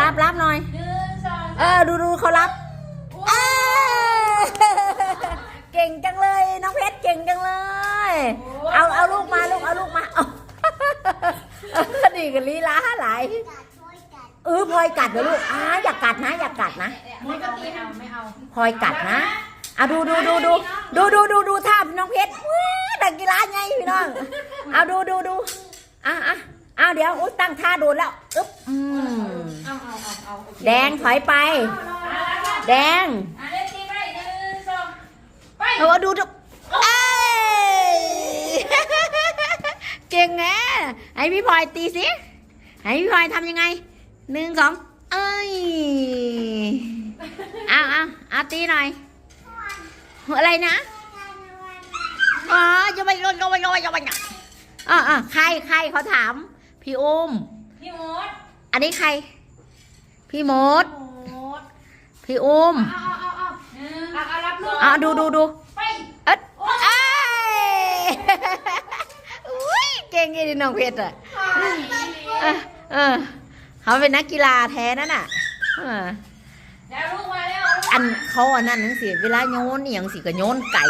รับรับหน่อยหนึ่งสองเออดูดูเขารับเอ้ยเก่งจังเลย น้องเพชรเก่งจังเลย เอาเอาลูกมาลูกเอาลูกมาเอานี่กันลีลาหลายเออพลอยกัดเหรอลูกอ่าอย่ากัดนะ อย่ากัดนะไม่ก็ตีเอาไม่เอาพลอยกัดนะอะดูดูดูดูดูดูดูดูท่าน้องเพชรว้านักกีฬาไงพี่น้องเอาดูดูดูอะอะ เอาเดี๋ยวอุ๊ยตั้งท่าโดนแล้วอึ๊บอืมเอาเอาเอาเอาโอเคแดงถอยไป แดงอะเล่นตีไปหนึ่งสองไปเอาดูดูเอ้ยเก่งแง่ให้พี่พลอยตีสิให้พี่พลอยทำยังไงหนึ่งสองเอ้ยเอาเอาเอาตีหน่อยอะไรนะอ๋อจะไปลงจะไปลงจะไปลงอ่าอ่าใครใครเขาถาม พี่อุ้ม พี่มดอันนี้ใคร พี่มด มดพี่อุ้มเอาเอาเอาเอาหนึ่งเอาเอารับลูกอ่าดูดูดูไปเอ๊ะเอ้ยอุ้ยเก่งยี่ดิน้องเพชรอะเออเออเขาเป็นนักกีฬาแท้นั่นน่ะเออเดี๋ยวลูกมาเร็วอันเขาอันนั้นนั่นสิเวลาโยนอหย่างสิก็โยนไก่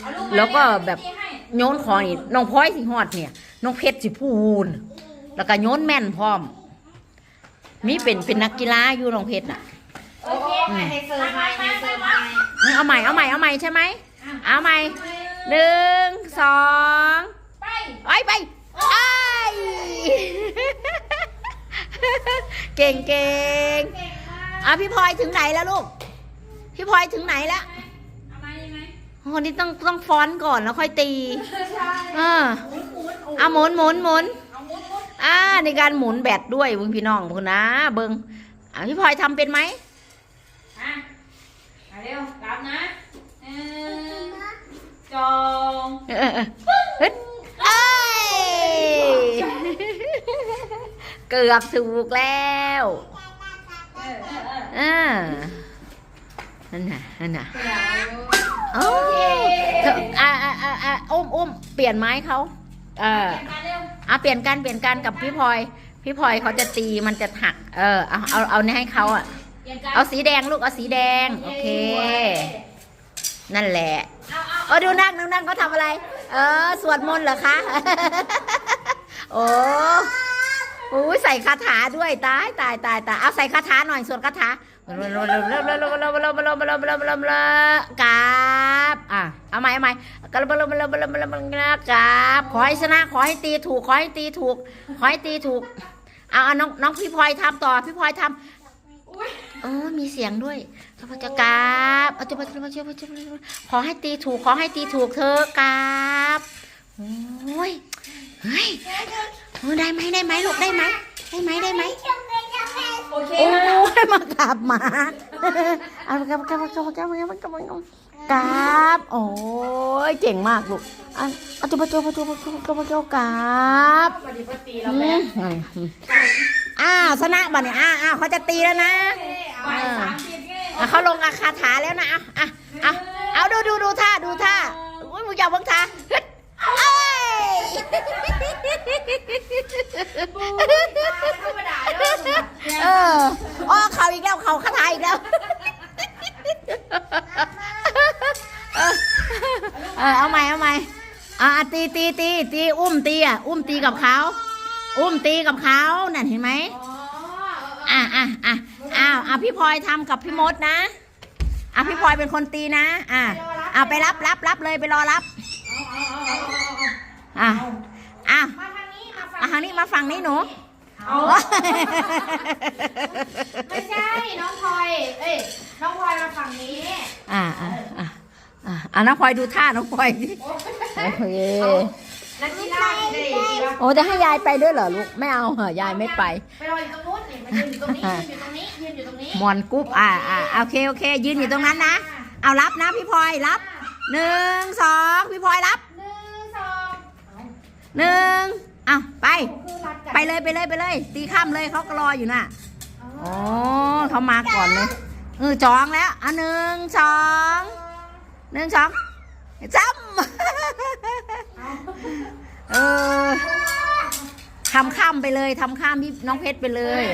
เอาลูกมาแล้วก็แบบตีให้โยนของนี่น้องพลอยสิฮอดเนี่ย น้องเพชรสิพูน แล้วก็โยนแม่นพร้อม มีเป็นเป็นนักกีฬาอยู่น้องเพชรน่ะโอเคไปให้เสิร์ฟให้ให้เสิร์ฟให้เอาใหม่เอาใหม่เอาใหม่ใช่ไหมเอาใหม่หนึ่งสองไปไปไปไอ้ยเก่งเก่งเก่งมากอะพี่พลอยถึงไหนแล้วลูก พี่พลอยถึงไหนแล้วเอามายังไงคนนี้ต้องต้องฟ้อนก่อนแล้วค่อยตีใช่เออหมุนหมุนโอ้อะหมุนหมุนหมุนเอาหมุนหมุนอ่าในการหมุนแบตด้วยมึงพี่น้องคุณนะ เบิงอะพี่พลอยทำเป็นไหมอะมาเร็วรับนะหนึ่งสองเออเออเฮ้ยเอ้ยเกือบถูกแล้วเออเออเอออ่านั่นน่ะนั่นน่ะเดี๋ยวโอ้เธออ่าอ่าอ่าอ่าอุ้มอุ้มเปลี่ยนไม้เขาเออ เปลี่ยนมาเร็ว อะเปลี่ยนกันเปลี่ยนกันกับพี่พลอย พี่พลอยเขาจะตีมันจะหัก เออเอาเอาเอาเนี่ยให้เขาอะเปลี่ยนกันเอาสีแดงลูกเอาสีแดง โอเค นั่นแหละเอาเอาเออดูนั่งดูนั่งเขาทำอะไร เออสวดมนต์เหรอคะโอ้โอ้ยใส่คาถาด้วยตายตายตายตายเอาใส่คาถาหน่อยสวดคาถากราบ อะ เอาใหม่เอาใหม่กราบกราบกราบกราบกราบกราบขอให้ชนะ ขอให้ตีถูก ขอให้ตีถูก ขอให้ตีถูก เอาเอาน้องน้องพี่พลอยทำต่อ พี่พลอยทำเออมีเสียงด้วยขพเจ้ากราบเอาจะไปจะไปจะไปจะไปขอให้ตีถูก ขอให้ตีถูกเธอกราบโอ้ย เฮ้ยเออได้ไหมได้ไหมลูกได้ไหมได้ไหมได้ไหม โอเคโอ้นะยมากราบหมาเอากราบกราบกราบกราบกราบกราบกราบกราบโอ้ยเก่งมากลูกอะเอาจะไปจะไปจะไปจะไปจะไปจะกราบปฏิปฏิอืเราแบมบอ้าวชนะบัดเนี่ยอ้าวอ้าวเขาจะตีแล้วนะไปสามสิบไงอะเขาลงอาคาถาแล้วนะอะอะอะเอาดูดูดูท่าดูท่าอุ้ยมึงอย่าเบังท่าฮึดเอ้ย ธรรมดาเด้อ เอออ๋อ เขาอีกแล้วเขาคาถาอีกแล้วเออเออเอาใหม่เอาใหม่อะอะตีตีตีตีอุ้มตีอะอุ้มตีกับเขาอุ้มตีกับเขานั่นเห็นไหมอ๋ออะอะอะอ้าวอะพี่พลอยทำกับพี่มดนะอะพี่พลอยเป็นคนตีนะอะอะไปรับรับรับเลยไปรอรับอะอะมาทางนี้มาฝั่งอะทางนี้มาฝั่งนี้หนูเอาไม่ใช่ น้องพลอย เอ้ย น้องพลอยมาฝั่งนี้ อะอะอะอะอะน้องพลอยดูท่าน้องพลอยดิโอเคนักกีฬาเด็กโอ้จะให้ยายไปด้วยเหรอลูกไม่เอาเหรอยายไม่ไปไปรออยู่ตรงนู้นนี่มันยืนอยู่ตรงนี้ยืนอยู่ตรงนี้ยืนอยู่ตรงนี้มอนกุ๊บอะอะโอเคโอเค ยืนอยู่ตรงนั้นนะเอารับนะพี่พลอยรับหนึ่งสองพี่พลอยรับหนึ่งสองหนึ่งเอาไปคือรัดกันไปเลยไปเลยไปเลย ตีข้ามเลยเขาก็รออยู่น่ะโอ้เขามาก่อนเลยเออจองแล้วอันหนึ่งสองหนึ่งสองจ้ำเออทำข้ามไปเลยทำข้ามพี่น้องเพชรไปเลย